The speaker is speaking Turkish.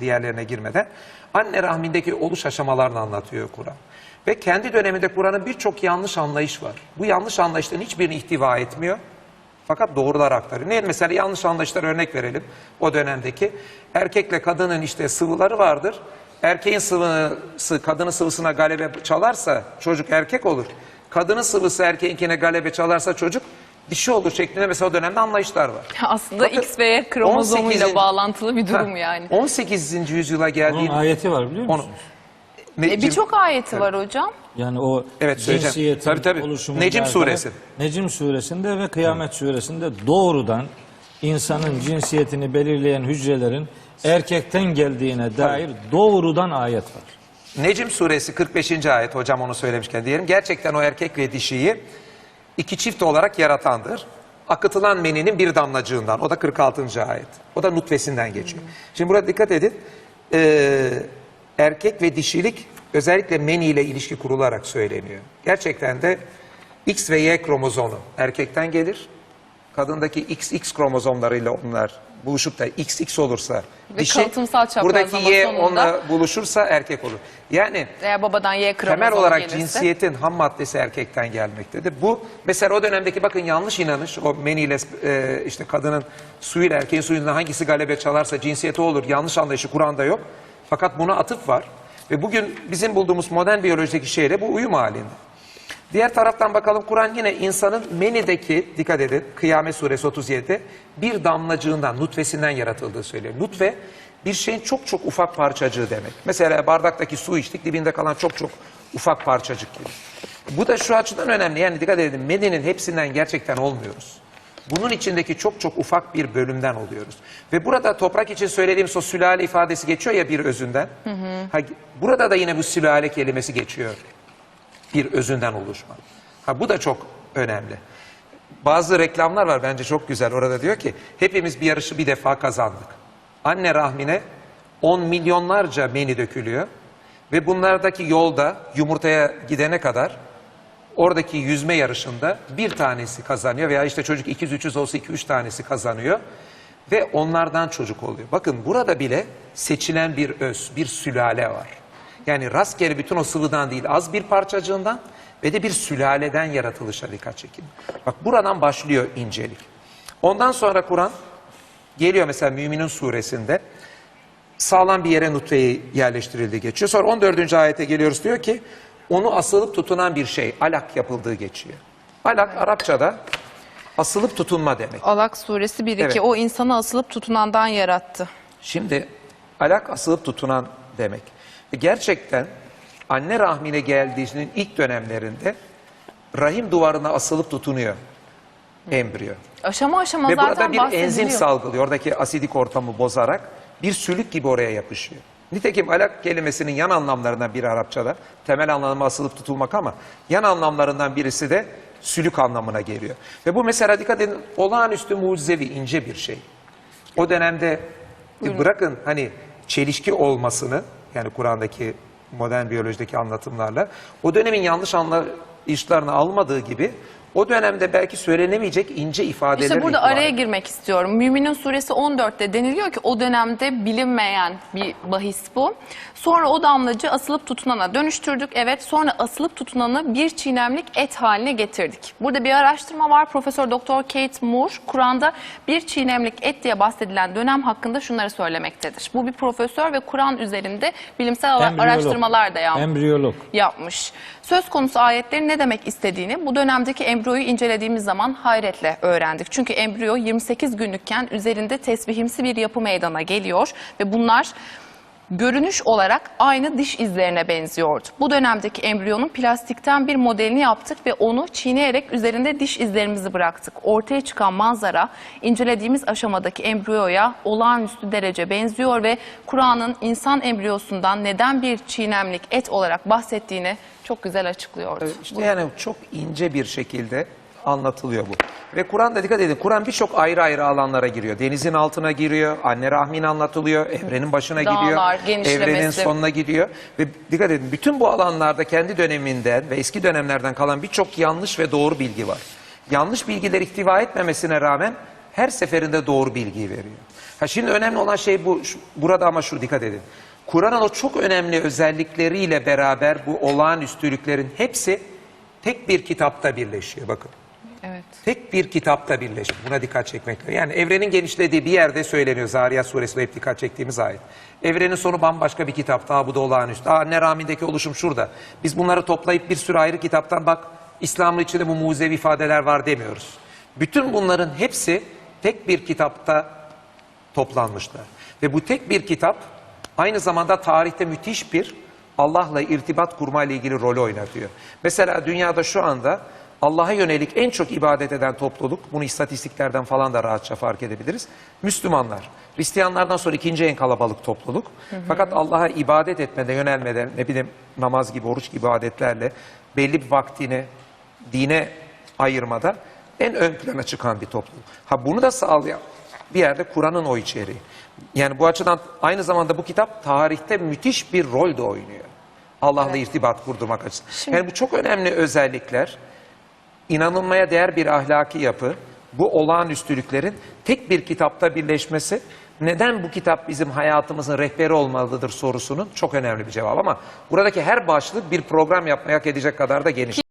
diğerlerine girmeden anne rahmindeki oluş aşamalarını anlatıyor Kur'an. Ve kendi döneminde Kur'an'ın birçok yanlış anlayış var. Bu yanlış anlayışların hiçbirini ihtiva etmiyor. Fakat doğrular aktarıyor. Ne mesela yanlış anlayışlar örnek verelim o dönemdeki. Erkekle kadının işte sıvıları vardır. Erkeğin sıvısı kadının sıvısına galebe çalarsa çocuk erkek olur. Kadının sıvısı erkeğinkine galebe çalarsa çocuk dişi olur şeklinde mesela o dönemde anlayışlar var. Aslında Bakın, X ve Y kromozomuyla 18'in bağlantılı bir durum Ha, yani. 18. yüzyıla geldiğinde ayeti var biliyor musunuz? Ne- E, Birçok ayeti var hocam. Yani o Evet, söyleyeceğim. cinsiyetin Tabii, tabii. oluşumuyla Necim alakalı- suresi. Necim suresinde ve Kıyamet suresinde doğrudan insanın cinsiyetini belirleyen hücrelerin erkekten geldiğine dair doğrudan ayet var. Necim suresi 45. ayet hocam onu söylemişken diyelim. Gerçekten o erkek ve dişiyi iki çift olarak yaratandır. Akıtılan meninin bir damlacığından. O da 46. ayet. O da nutfesinden geçiyor. Şimdi burada dikkat edin. Ee, erkek ve dişilik özellikle meni ile ilişki kurularak söyleniyor. Gerçekten de X ve Y kromozomu erkekten gelir. Kadındaki XX kromozomlarıyla onlar buluşup da XX olursa Ve kalıtımsal çaprazlama buradaki Y sonunda- onunla buluşursa erkek olur. Yani Eğer babadan Y kromozomu temel olarak gelirse. cinsiyetin ham maddesi erkekten gelmektedir. Bu mesela o dönemdeki bakın yanlış inanış o meniyle e, işte kadının suyuyla erkeğin suyundan hangisi galebe çalarsa cinsiyeti olur yanlış anlayışı Kur'an'da yok. Fakat buna atıf var. Ve bugün bizim bulduğumuz modern biyolojideki şeyle bu uyum halinde. Diğer taraftan bakalım Kur'an yine insanın menideki dikkat edin Kıyamet suresi 37'de bir damlacığından nutfesinden yaratıldığı söylüyor. Nutfe bir şeyin çok çok ufak parçacığı demek. Mesela bardaktaki su içtik dibinde kalan çok çok ufak parçacık gibi. Bu da şu açıdan önemli yani dikkat edin meninin hepsinden gerçekten olmuyoruz. Bunun içindeki çok çok ufak bir bölümden oluyoruz. Ve burada toprak için söylediğimiz o sülale ifadesi geçiyor ya bir özünden. Ha, burada da yine bu sülale kelimesi geçiyor bir özünden oluşma. Ha bu da çok önemli. Bazı reklamlar var bence çok güzel. Orada diyor ki hepimiz bir yarışı bir defa kazandık. Anne rahmine 10 milyonlarca meni dökülüyor ve bunlardaki yolda yumurtaya gidene kadar oradaki yüzme yarışında bir tanesi kazanıyor veya işte çocuk 200-300 olsa 2-3 tanesi kazanıyor ve onlardan çocuk oluyor. Bakın burada bile seçilen bir öz, bir sülale var. Yani rastgele bütün o sıvıdan değil az bir parçacığından ve de bir sülaleden yaratılışa dikkat çekin. Bak buradan başlıyor incelik. Ondan sonra Kur'an geliyor mesela Müminin suresinde sağlam bir yere nutfeyi yerleştirildi geçiyor. Sonra 14. ayete geliyoruz diyor ki onu asılıp tutunan bir şey alak yapıldığı geçiyor. Alak Arapçada asılıp tutunma demek. Alak suresi 1-2 Evet. o insanı asılıp tutunandan yarattı. Şimdi alak asılıp tutunan demek. Ve gerçekten anne rahmine geldiğinin ilk dönemlerinde rahim duvarına asılıp tutunuyor embriyo. Aşama aşama Ve zaten burada bir enzim salgılıyor. Oradaki asidik ortamı bozarak bir sülük gibi oraya yapışıyor. Nitekim alak kelimesinin yan anlamlarından biri Arapçada. Temel anlamı asılıp tutulmak ama yan anlamlarından birisi de sülük anlamına geliyor. Ve bu mesela dikkat edin olağanüstü mucizevi ince bir şey. O dönemde e, bırakın hani çelişki olmasını yani Kur'an'daki modern biyolojideki anlatımlarla o dönemin yanlış anlayışlarını almadığı gibi o dönemde belki söylenemeyecek ince ifadeler İşte burada itibar araya ediyor. girmek istiyorum. Müminin suresi 14'te deniliyor ki o dönemde bilinmeyen bir bahis bu. Sonra o damlacı asılıp tutunana dönüştürdük. Evet sonra asılıp tutunanı bir çiğnemlik et haline getirdik. Burada bir araştırma var. Profesör Doktor Kate Moore Kur'an'da bir çiğnemlik et diye bahsedilen dönem hakkında şunları söylemektedir. Bu bir profesör ve Kur'an üzerinde bilimsel Embriyolog. araştırmalar da yapmış Embriyolog. yapmış. Söz konusu ayetlerin ne demek istediğini bu dönemdeki embriyoyu incelediğimiz zaman hayretle öğrendik. Çünkü embriyo 28 günlükken üzerinde tesbihimsi bir yapı meydana geliyor ve bunlar görünüş olarak aynı diş izlerine benziyordu. Bu dönemdeki embriyonun plastikten bir modelini yaptık ve onu çiğneyerek üzerinde diş izlerimizi bıraktık. Ortaya çıkan manzara incelediğimiz aşamadaki embriyoya olağanüstü derece benziyor ve Kur'an'ın insan embriyosundan neden bir çiğnemlik et olarak bahsettiğini çok güzel açıklıyordu. İşte yani çok ince bir şekilde anlatılıyor bu. Ve Kur'an'da dikkat edin, Kur'an birçok ayrı ayrı alanlara giriyor. Denizin altına giriyor, anne rahmin anlatılıyor, evrenin başına Dağlar, gidiyor, evrenin sonuna gidiyor. Ve dikkat edin, bütün bu alanlarda kendi döneminden ve eski dönemlerden kalan birçok yanlış ve doğru bilgi var. Yanlış bilgiler ihtiva etmemesine rağmen her seferinde doğru bilgiyi veriyor. Ha şimdi önemli olan şey bu. Şu- burada ama şu dikkat edin. Kur'an'ın o çok önemli özellikleriyle beraber bu olağanüstülüklerin hepsi tek bir kitapta birleşiyor. Bakın. Tek bir kitapta birleşmiş. Buna dikkat çekmek lazım. Yani evrenin genişlediği bir yerde söyleniyor. Zariyat suresinde hep dikkat çektiğimiz ayet. Evrenin sonu bambaşka bir kitapta. Aa, bu da olağanüstü. Aa, Nerami'deki oluşum şurada. Biz bunları toplayıp bir sürü ayrı kitaptan bak İslam'ın içinde bu mucizevi ifadeler var demiyoruz. Bütün bunların hepsi tek bir kitapta toplanmışlar. Ve bu tek bir kitap aynı zamanda tarihte müthiş bir Allah'la irtibat kurma ile ilgili rol oynatıyor. Mesela dünyada şu anda Allah'a yönelik en çok ibadet eden topluluk, bunu istatistiklerden falan da rahatça fark edebiliriz. Müslümanlar. Hristiyanlardan sonra ikinci en kalabalık topluluk. Fakat Allah'a ibadet etmede, yönelmeden, ne bileyim namaz gibi, oruç gibi adetlerle belli bir vaktini dine ayırmada en ön plana çıkan bir topluluk. Ha bunu da sağlayan bir yerde Kur'an'ın o içeriği. Yani bu açıdan aynı zamanda bu kitap tarihte müthiş bir rol de oynuyor. Allah'la irtibat kurdurmak açısından. Yani bu çok önemli özellikler. İnanılmaya değer bir ahlaki yapı. Bu olağanüstülüklerin tek bir kitapta birleşmesi neden bu kitap bizim hayatımızın rehberi olmalıdır sorusunun çok önemli bir cevabı ama buradaki her başlık bir program yapmaya hak edecek kadar da geniş.